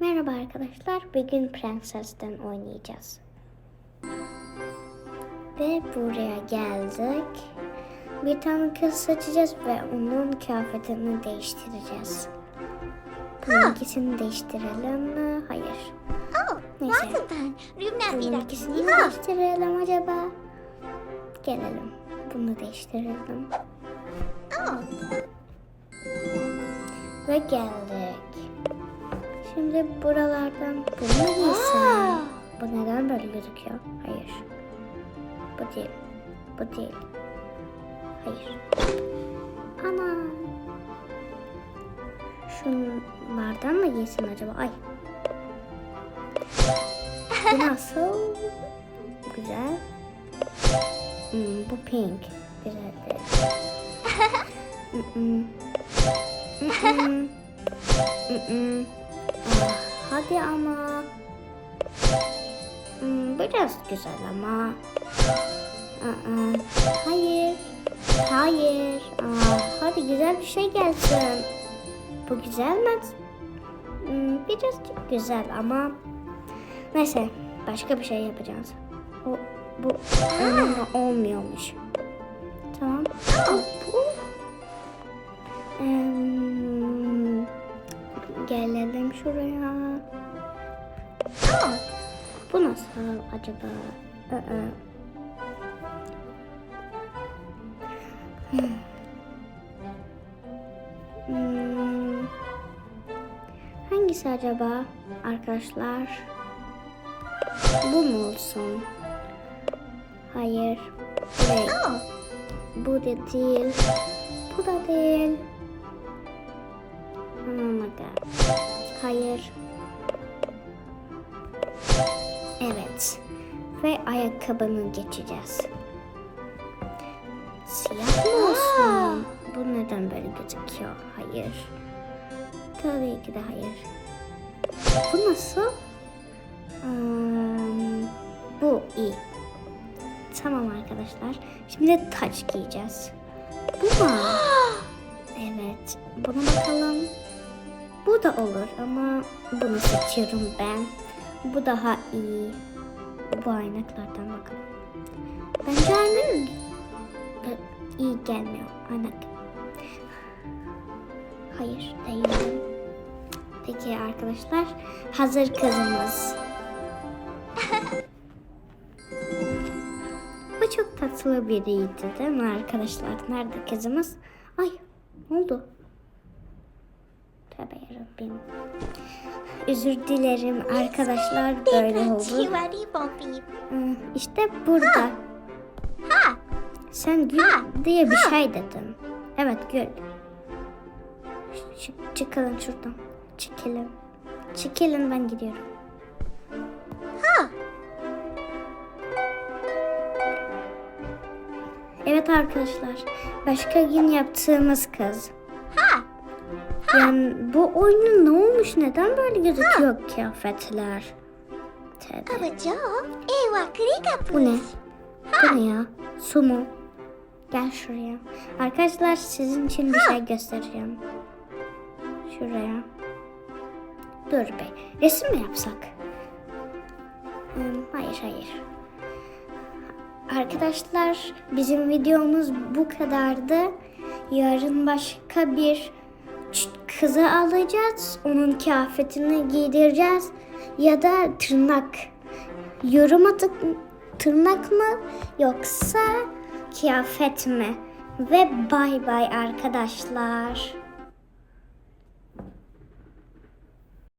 Merhaba arkadaşlar. Bugün Prenses'ten oynayacağız. Ve buraya geldik. Bir tane kız seçeceğiz ve onun kıyafetini değiştireceğiz. Bunun ikisini değiştirelim mi? Hayır. Oh, Neyse. Wasserman. Rümler bir Bunun dakika. ikisini mi değiştirelim acaba? Gelelim. Bunu değiştirelim. Oh, Ve geldik. Şimdi buralardan bunu giysem? Bu neden böyle gözüküyor? Hayır. Bu değil. Bu değil. Hayır. Ama şunlardan mı giysem acaba? Ay. Bu nasıl? Güzel. Hmm, bu pink. Güzel değil. Mm-mm. Mm-mm. Mm-mm. Hadi ama. Hmm, biraz güzel ama. Aa, hayır. Hayır. Aa, hadi güzel bir şey gelsin. Bu güzel mi? Hmm, birazcık güzel ama. Neyse başka bir şey yapacağız. O, bu onunla olmuyormuş. Tamam. Bu, bu. Gelelim şuraya. Aa, bu nasıl acaba? Aa. Hmm. Hangisi acaba arkadaşlar? Bu mu olsun? Hayır. Değil. Bu da değil. Bu da değil. God. Hayır. Evet. Ve ayakkabını geçeceğiz. Siyah mı olsun? Bu neden böyle gözüküyor? Hayır. Tabii ki de hayır. Bu nasıl? Hmm, bu iyi. Tamam arkadaşlar. Şimdi taç giyeceğiz. Bu mu? Evet. Buna bakalım. Bu da olur ama bunu seçiyorum ben. Bu daha iyi. Bu aynaklardan bakalım. Bence aynen e, iyi gelmiyor. Aynak. Hayır değil. Peki arkadaşlar hazır kızımız. Bu çok tatlı biriydi değil mi arkadaşlar? Nerede kızımız? Ay ne oldu? Tövbe yarabbim. Özür dilerim arkadaşlar böyle oldu. Hı, İşte burada. Ha, Sen gül diye bir şey dedin. Evet gül. Çık, çıkalım şuradan. Çekilin. Çekilin ben gidiyorum. ha. Evet arkadaşlar. Başka gün yaptığımız kız. Yani bu oyunun ne olmuş? Neden böyle gözüküyor kıyafetler? Krika Bu ne? Bu ne ya? Su mu? Gel şuraya. Arkadaşlar sizin için bir şey göstereceğim. Şuraya. Dur be. Resim mi yapsak? Hmm, hayır hayır. Arkadaşlar bizim videomuz bu kadardı. Yarın başka bir kızı alacağız. Onun kıyafetini giydireceğiz. Ya da tırnak. Yorum atıp tırnak mı yoksa kıyafet mi? Ve bay bay arkadaşlar.